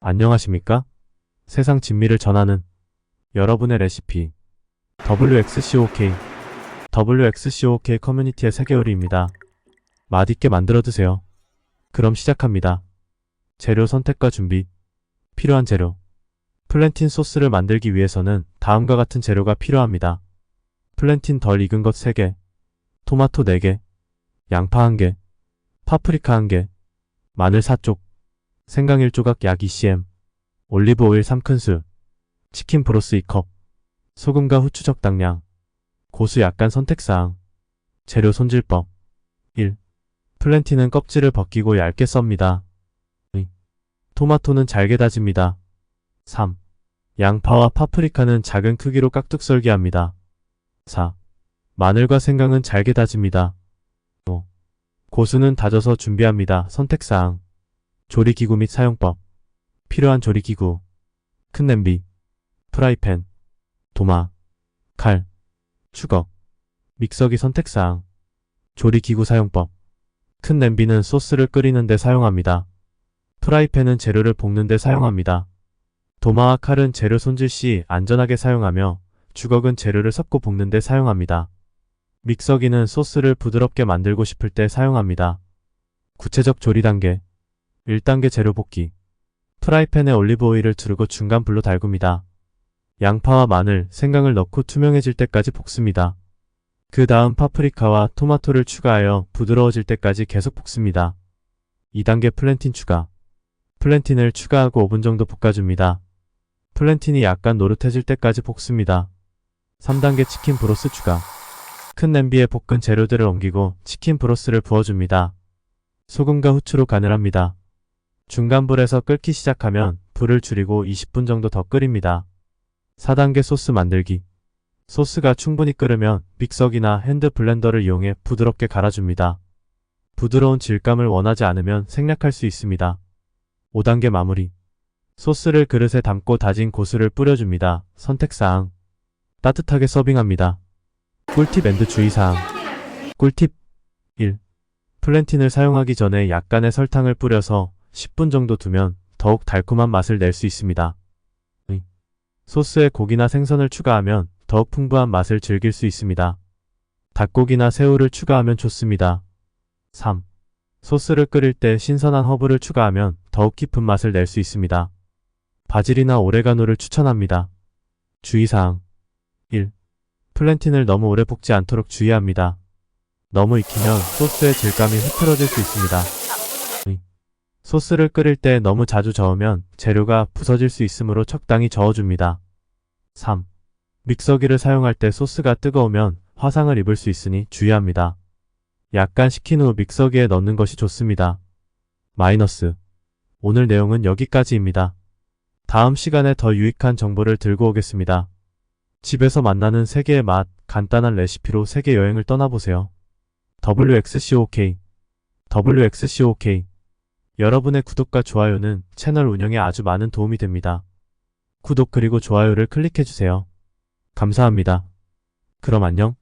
안녕하십니까? 세상 진미를 전하는 여러분의 레시피 WXCOK WXCOK 커뮤니티의 세계요리입니다. 맛있게 만들어 드세요. 그럼 시작합니다. 재료 선택과 준비 필요한 재료 플랜틴 소스를 만들기 위해서는 다음과 같은 재료가 필요합니다. 플랜틴 덜 익은 것 3개, 토마토 4개, 양파 1개, 파프리카 1개, 마늘 4쪽, 생강 1조각 약 2cm, 올리브 오일 3큰술, 치킨 브로스 2컵, 소금과 후추 적당량, 고수 약간 선택사항, 재료 손질법 1. 플랜틴은 껍질을 벗기고 얇게 썹니다. 2. 토마토는 잘게 다집니다. 3. 양파와 파프리카는 작은 크기로 깍둑 썰기합니다. 4. 마늘과 생강은 잘게 다집니다. 5. 고수는 다져서 준비합니다. 선택사항 조리기구 및 사용법. 필요한 조리기구. 큰 냄비. 프라이팬. 도마. 칼. 추걱. 믹서기 선택사항. 조리기구 사용법. 큰 냄비는 소스를 끓이는 데 사용합니다. 프라이팬은 재료를 볶는 데 사용합니다. 도마와 칼은 재료 손질 시 안전하게 사용하며 주걱은 재료를 섞고 볶는 데 사용합니다. 믹서기는 소스를 부드럽게 만들고 싶을 때 사용합니다. 구체적 조리 단계 1단계 재료 볶기 프라이팬에 올리브 오일을 두르고 중간 불로 달굽니다. 양파와 마늘, 생강을 넣고 투명해질 때까지 볶습니다. 그 다음 파프리카와 토마토를 추가하여 부드러워질 때까지 계속 볶습니다. 2단계 플랜틴 추가 플랜틴을 추가하고 5분 정도 볶아줍니다. 플랜틴이 약간 노릇해질 때까지 볶습니다. 3단계 치킨 브로스 추가 큰 냄비에 볶은 재료들을 옮기고 치킨 브로스를 부어줍니다. 소금과 후추로 간을 합니다. 중간 불에서 끓기 시작하면 불을 줄이고 20분 정도 더 끓입니다. 4단계 소스 만들기 소스가 충분히 끓으면 믹서기나 핸드 블렌더를 이용해 부드럽게 갈아줍니다. 부드러운 질감을 원하지 않으면 생략할 수 있습니다. 5단계 마무리 소스를 그릇에 담고 다진 고수를 뿌려줍니다. 선택사항 따뜻하게 서빙합니다. 꿀팁 앤드 주의사항 꿀팁 1. 플랜틴을 사용하기 전에 약간의 설탕을 뿌려서 10분 정도 두면 더욱 달콤한 맛을 낼 수 있습니다. 2. 소스에 고기나 생선을 추가하면 더욱 풍부한 맛을 즐길 수 있습니다. 닭고기나 새우를 추가하면 좋습니다. 3. 소스를 끓일 때 신선한 허브를 추가하면 더욱 깊은 맛을 낼 수 있습니다. 바질이나 오레가노를 추천합니다. 주의사항 1. 플랜틴을 너무 오래 볶지 않도록 주의합니다. 너무 익히면 소스의 질감이 흐트러질 수 있습니다. 2. 소스를 끓일 때 너무 자주 저으면 재료가 부서질 수 있으므로 적당히 저어줍니다. 3. 믹서기를 사용할 때 소스가 뜨거우면 화상을 입을 수 있으니 주의합니다. 약간 식힌 후 믹서기에 넣는 것이 좋습니다. 마이너스. 오늘 내용은 여기까지입니다. 다음 시간에 더 유익한 정보를 들고 오겠습니다. 집에서 만나는 세계의 맛, 간단한 레시피로 세계 여행을 떠나보세요. WXCOK WXCOK 여러분의 구독과 좋아요는 채널 운영에 아주 많은 도움이 됩니다. 구독 그리고 좋아요를 클릭해주세요. 감사합니다. 그럼 안녕.